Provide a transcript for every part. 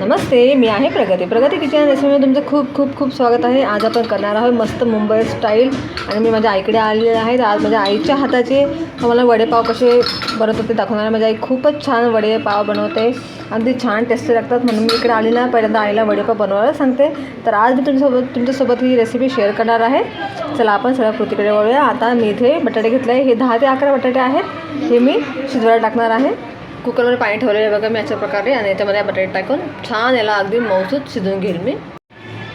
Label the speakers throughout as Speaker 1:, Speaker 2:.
Speaker 1: नमस्ते मी आहे प्रगती. प्रगती किचन रेसिपीमध्ये तुमचं खूप खूप खूप स्वागत आहे. आज आपण करणार आहोत मस्त मुंबई स्टाईल आणि मी माझ्या आईकडे आलेले आहेत. आज माझ्या आईच्या हाताचे मला वडेपाव कसे बनवत होते दाखवणार माझी आई खूपच छान वडेपाव बनवते. अगदी छान टेस्टी लागतात. म्हणून मी इकडे आलेला पहिल्यांदा आईला वडेपाव बनवायला सांगते. तर आज मी तुमच्यासोबत तुमच्यासोबत ही रेसिपी शेअर करणार आहे. चला आपण सगळ्या कृतीकडे वळूया. आता मी इथे बटाटे घेतले आहे. हे दहा ते अकरा बटाटे आहेत. हे मी शिजवायला टाकणार आहे. कुकरवर पाणी ठेवलेलं आहे बघा मी अशा प्रकारे आणि याच्यामध्ये बटाटे टाकून छान याला अगदी मौसूद शिजवून घेईल मी.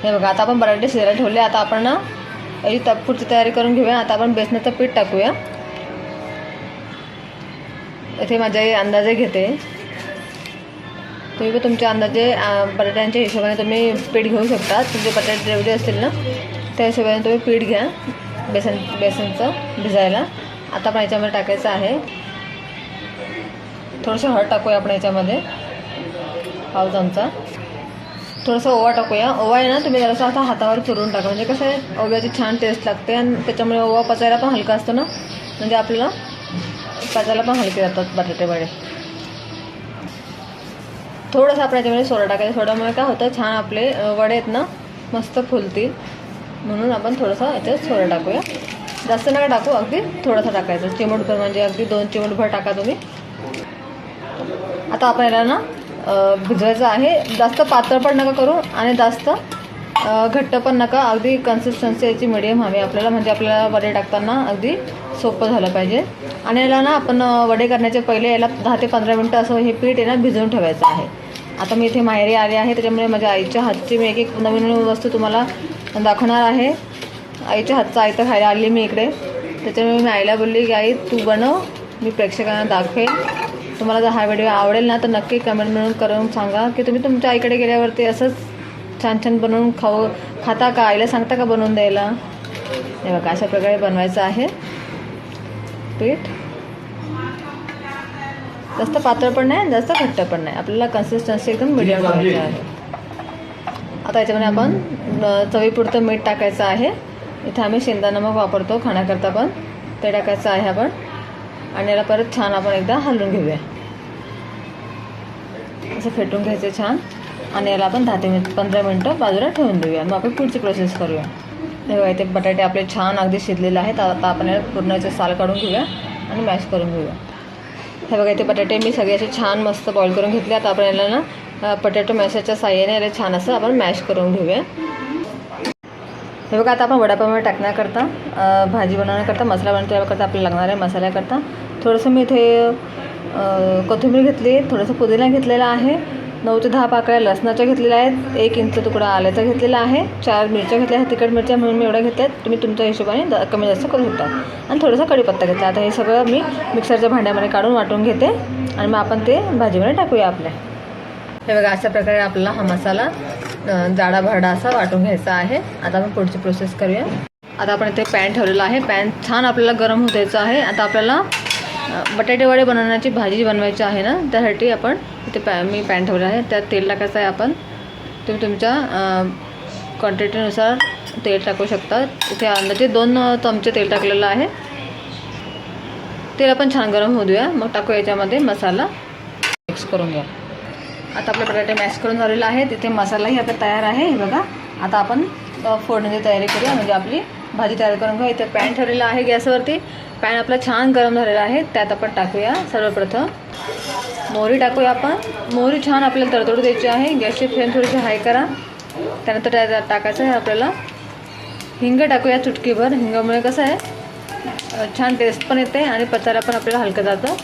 Speaker 1: हे बघा आता आपण बटाटे शिजायला ठेवले. आता आपण ना याची तप तयारी करून घेऊया. आता आपण बेसनाचं पीठ टाकूया. इथे माझ्या अंदाजे घेते. तुम्ही पण तुमच्या अंदाजे बटाट्यांच्या हिशोबाने तुम्ही पीठ घेऊ शकता. तुमचे बटाटे जेवढे असतील ना त्या हिशोबाने तुम्ही पीठ घ्या. बेसन बेसनचं भिजायला. आता आपण याच्यामध्ये टाकायचं आहे. थोडंसं हळद टाकूया आपण याच्यामध्ये. पाव चमचा थोडंसं ओवा टाकूया. ओवा आहे ना तुम्ही जरासं आता हातावर चुरून टाका. म्हणजे कसं आहे ओव्याची छान टेस्ट लागते आणि त्याच्यामुळे ओवा पचायला पण हलका असतो ना. म्हणजे आपल्याला पचायला पण हलके जातात बटाटे वडे. थोडंसं आपण याच्यामध्ये सोडा टाकायचं. सोड्यामुळे काय होतं छान आपले वडे आहेत ना मस्त फुलतील. म्हणून आपण थोडंसं याच्यात सोडा टाकूया. जास्त नका टाकू अगदी थोडंसं टाकायचं. चिमूटभर म्हणजे अगदी दोन चिमूटभर टाका तुम्ही. आता आपण याला ना भिजवायचं आहे. जास्त पातळ पण नका करू आणि जास्त घट्ट पण नका. अगदी कन्सिस्टन्सी याची मिडियम हवी आपल्याला. म्हणजे आपल्याला वडे टाकताना अगदी सोपं झालं पाहिजे. आणि याला ना आपण वडे करण्याच्या पहिले याला दहा ते पंधरा मिनटं असं हे पीठ आहे ना भिजवून ठेवायचं आहे. आता मी इथे माहेरी आले आहे. त्याच्यामुळे माझ्या आईच्या हातची मी एक एक नवीन नवीन वस्तू तुम्हाला दाखवणार आहे. आईच्या हातचं आयतं खायला आली मी इकडे. त्याच्यामुळे मी आईला बोलली की आई तू बनव. मी प्रेक्षकांना दाखवेन. तुम्हाला जर हा व्हिडिओ आवडेल ना तर नक्की कमेंट म्हणून करून सांगा. की तुम्ही तुमच्या आईकडे गेल्यावरती असंच छान छान बनवून खाऊ खाता का? आईला सांगता का बनवून द्यायला? हे बघा अशा प्रकारे बनवायचं आहे. पीठ. जास्त पातळ पण नाही जास्त घट्ट पण नाही. आपल्याला कन्सिस्टन्सी एकदम मिडियम ठेवायची आहे. आता याच्यामध्ये आपण चवीपुरतं मीठ टाकायचं आहे. इथे आम्ही शेंदा नमक वापरतो खाण्याकरता पण. ते टाकायचं आहे आपण. आणि याला परत छान आपण एकदा हलवून घेऊया. असं फेटून घ्यायचं छान. आणि याला आपण दहा ते मिनिट पंधरा मिनटं बाजूला ठेवून देऊया. मग आपण पुढची प्रोसेस करूया. हे बघा इथे बटाटे आपले छान अगदी शिजलेले आहेत. आता आपण याला पूर्णाचे साल काढून घेऊया आणि मॅश करून घेऊया. हे बघा इथे बटाटे मी सगळे असे छान मस्त बॉईल करून घेतले. आता आपण याला ना पटॅटो मॅशाच्या साह्याने याला छान असं आपण मॅश करून घेऊया. हे बघा आता आपण वडापाव टाकण्याकरता भाजी बनवण्याकरता मसाला बनवण्याकरता आपल्याला लागणार आहे मसाल्याकरता थोडंसं मी इथे कोथिंबीर घेतली थोडंसं पुदिना घेतलेला आहे नऊ ते दहा पाकळ्या लसणाच्या घेतलेल्या आहेत एक इंच तुकडा आल्याचा घेतलेला आहे चार मिरच्या घेतल्या आहेत तिखट मिरच्या म्हणून मी एवढ्या घेतल्या आहेत तुम्ही तुमच्या हिशोबाने द कमी जास्त करू शकता. आणि थोडासा कढीपत्ता घेतला आता हे सगळं मी मिक्सरच्या भांड्यामध्ये काढून वाटून घेते आणि मग आपण ते भाजीमध्ये टाकूया आपल्या. हे बघा अशा प्रकारे आपल्याला हा मसाला जाडा भरडा असा वाटून घ्यायचा आहे. आता आपण पुढची प्रोसेस करूया. आता आपण इथे पॅन ठेवलेला आहे. पॅन छान आपल्याला गरम होऊ द्यायचं आहे. आता आपल्याला बटाटेवडे बनवण्याची भाजी बनवायची आहे ना त्यासाठी आपण इथे पॅ मी पॅन ठेवलं आहे. त्यात तेल टाकायचं आहे आपण. तुम्ही तुमच्या क्वांटिटीनुसार तेल टाकू शकता. इथे अंदाजे दोन चमचे तेल टाकलेलं आहे. तेल आपण छान गरम होऊ देऊया. मग टाकू याच्यामध्ये मसाला. मिक्स करून घ्या. आता आपले बटाटे मॅश करून झालेले आहे तिथे मसालाही आपला तयार आहे. बघा. आता आपण फोडण्याची तयारी करूया. म्हणजे आपली भाजी तयार करून घेऊ इथे पॅन ठेवलेला आहे गॅसवरती. पॅन आपला छान गरम झालेला आहे. त्यात आपण टाकूया सर्वप्रथम. मोहरी टाकूया आपण. मोहरी छान आपल्याला तडतडू द्यायची आहे. गॅसची फ्लेम थोडीशी हाय करा. त्यानंतर त्या टाकायचं आहे आपल्याला हिंग टाकूया चुटकीभर. हिंगामुळे कसं आहे छान टेस्ट पण येते आणि पचायला पण आपल्याला हलकं जातं.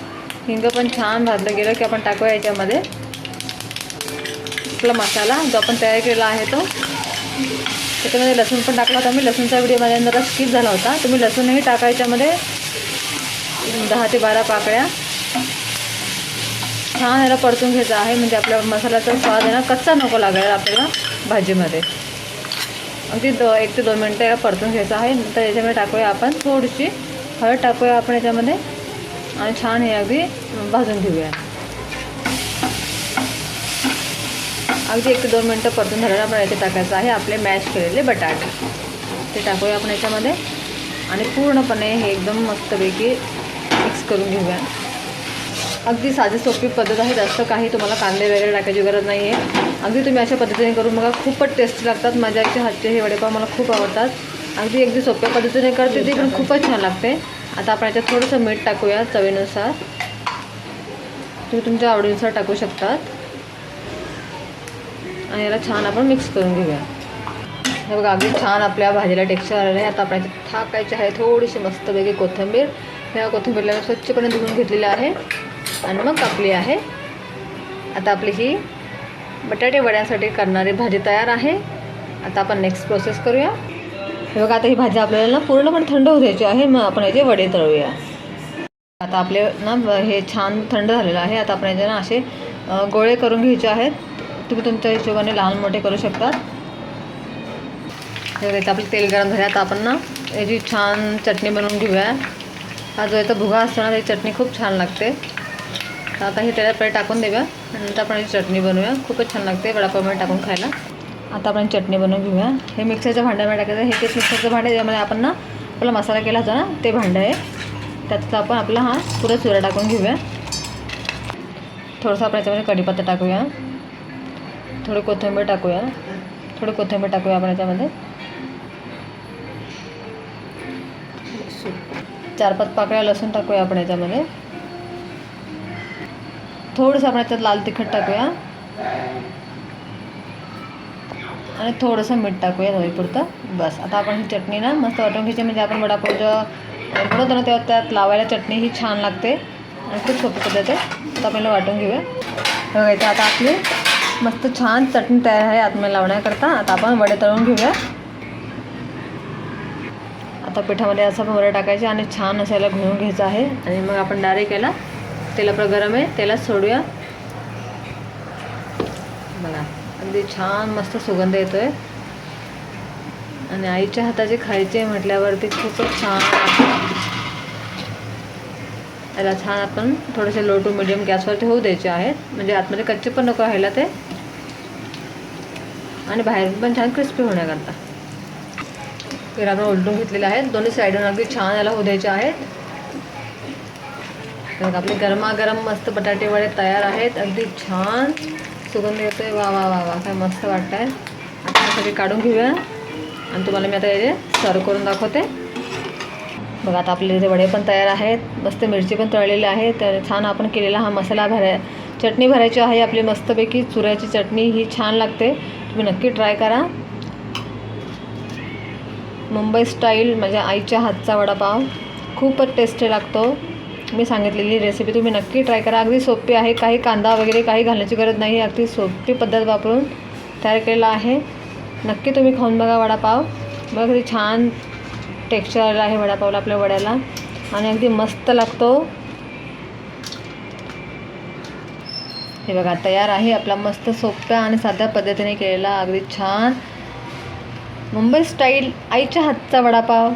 Speaker 1: हिंग पण छान भाजलं गेलं की आपण टाकूया याच्यामध्ये. आपला मसाला जो आपण तयार केलेला आहे तो. त्याच्यामध्ये लसूण पण टाकला होता. मी लसूणचा व्हिडिओ माझ्या जरा स्किप झाला होता. तुम्ही लसूणही टाका याच्यामध्ये. दहा ते बारा पाकळ्या. छान याला परतून घ्यायचं आहे. म्हणजे आपल्या मसाल्याचा स्वाद आहे ना कच्चा नको लागायला आपल्याला भाजीमध्ये. अगदी दो एक ते दोन मिनटं याला परतून घ्यायचं आहे. नंतर याच्यामध्ये टाकूया आपण थोडीशी हळद टाकूया आपण याच्यामध्ये. आणि छान हे अगदी भाजून घेऊया. अगदी एक ते दोन मिनटं परतून झाल्यावर आपण याचे टाकायचं आहे. आपले मॅश केलेले बटाटे. ते टाकूया आपण याच्यामध्ये. आणि पूर्णपणे हे एकदम मस्तपैकी मिक्स करून घेऊया. अगदी साधी सोपी पद्धत आहे. जास्त काही तुम्हाला कांदे वगैरे टाकायची गरज नाही आहे अगदी तुम्ही अशा पद्धतीने करून बघा. खूपच टेस्टी लागतात. माझ्या आईच्या हातचे हे वडेपाव मला खूप आवडतात. अगदी अगदी सोप्या पद्धतीने करते ती पण खूपच छान लागते. आता आपण याच्यात थोडंसं मीठ टाकूया चवीनुसार. तुम्ही तुमच्या आवडीनुसार टाकू शकतात. आणि याला छान आपण मिक्स करून घेऊया. हे बघा अगदी छान आपल्या भाजीला टेक्स्चर आलेलं आहे. आता आपण थाकायचे आहे थोडीशी मस्तपैकी कोथिंबीर. ह्या कोथिंबीरला मी स्वच्छपणे धुवून घेतलेली आहे. आणि मग कापली आहे. आता आपली ही बटाटे वड्यासाठी करणारी भाजी तयार आहे. आता आपण नेक्स्ट प्रोसेस करूया. हे बघा आता ही भाजी आपल्याला ना पूर्णपणे थंड होऊ द्यायची आहे. मग आपण याचे वडे तळूया. आता आपले ना हे छान थंड झालेलं आहे. आता आपण याचे ना असे गोळे करून घ्यायचे आहेत. तुम्ही तुमच्या हिशोबाने लहान मोठे करू शकतात. हे इथं आपलं तेल गरम झालं आता आपण ना याची छान चटणी बनवून घेऊया. हा जो याचा भुगा असतो ना त्याची चटणी खूप छान लागते. तर आता हे त्याला पहिले टाकून देऊया. नंतर आपण याची चटणी बनवूया. खूपच छान लागते वडापावमध्ये टाकून खायला. आता आपण चटणी बनवून घेऊया. हे मिक्सरच्या भांड्यामध्ये टाकायचं हे तेच मिक्सरचं भांडं ज्यामध्ये आपण ना आपला मसाला केला होता ना ते भांडं आहे. त्यातला आपण आपला हा पुरा चुरा टाकून घेऊया. थोडंसं आपण याच्यामध्ये कढीपत्ता टाकूया. थोडी कोथिंबीर टाकूया. थोडी कोथिंबीर टाकूया आपण याच्यामध्ये. चार पाच पाकळ्या लसूण टाकूया आपण याच्यामध्ये. थोडंसं आपण याच्यात लाल तिखट टाकूया. आणि थोडंसं मीठ टाकूया होईपुरतं बस. आता आपण ही चटणी ना मस्त वाटून घ्यायची. म्हणजे आपण वडापाव जेव्हा बनवतो ना तेव्हा त्यात लावायला चटणी ही छान लागते. आणि खूप सोपी पद्धत आहे. तर आपल्याला वाटून घेऊया. बघायचं आता आपली मस्त छान चटणी तयार आहे आतमध्ये लावण्याकरता. आता आपण वडे तळून घेऊया. आता पिठामध्ये असं आपण वडे टाकायचे आणि छान असं याला घुळून घ्यायचं आहे. आणि मग आपण डायरेक्ट याला तेलापर गरम आहे तेलात सोडूया. बघा अगदी छान मस्त सुगंध येतो आहे आणि आईच्या हाताचे खायचे म्हटल्यावरती खूपच छान याला छान आपण थोडेसे लो टू मिडियम गॅसवरती होऊ द्यायचे आहेत. म्हणजे आतमध्ये कच्चे पण नको राहायला ते. आणि बाहेरून पण छान क्रिस्पी होण्याकरता. तर आपण उलटून घेतलेले आहेत. दोन्ही साईडून अगदी छान याला होऊ द्यायचे आहेत. तर आपले गरमागरम मस्त बटाटे वडे तयार आहेत. अगदी छान सुगंध येतोय. वा वा वा वा. काय मस्त वाटत आहे आता सगळे काढून घेऊया. आणि तुम्हाला मी आता हे सर्व करून दाखवते. बघा आता आपले इथे वडे पण तयार आहेत. मस्त मिरची पण तळलेली आहे. तर छान आपण केलेला हा मसाला भराय चटणी भरायची आहे आपली मस्तपैकी. चुऱ्याची चटणी ही छान लागते. तुम्ही नक्की ट्राय करा. मुंबई स्टाईल माझ्या आईच्या हातचा वडापाव. खूपच टेस्टी लागतो. मी सांगितलेली रेसिपी तुम्ही नक्की ट्राय करा. अगदी सोपी आहे. काही कांदा वगैरे काही घालण्याची गरज नाही. अगदी सोपी पद्धत वापरून तयार केलेला आहे. नक्की तुम्ही खाऊन बघा वडापाव. बघा अगदी छान टेक्स्चर आलं आहे वडापावला आपल्या वड्याला. आणि अगदी मस्त लागतो. हे बघा तयार आहे आपला मस्त सोप्या आणि साध्या पद्धतीने केलेला अगदी छान. मुंबई स्टाईल आईच्या हातचा वडापाव.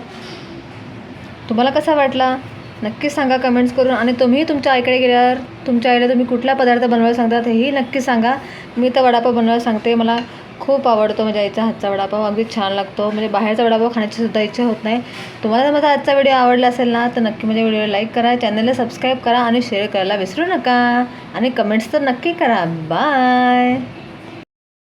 Speaker 1: तुम्हाला कसा वाटला? नक्की सांगा कमेंट्स करून. आणि तुम्ही तुमच्या आईकडे गेल्यावर तुमच्या आईला तुम्ही कुठला पदार्थ बनवायला सांगतात हेही नक्की सांगा. मी तर वडापाव बनवायला सांगते. मला खूप आवडतो माझ्या आईचा हातचा वडापाव. अगदी छान लागतो. म्हणजे बाहेरचा वडापाव खाण्याची सुद्धा इच्छा होत नाही. तुम्हाला जर माझा आजचा व्हिडिओ आवडला असेल ना तर नक्की माझ्या व्हिडिओला लाईक करा. चॅनलला सबस्क्राईब करा आणि शेअर करायला विसरू नका. आणि कमेंट्स तर नक्की करा. बाय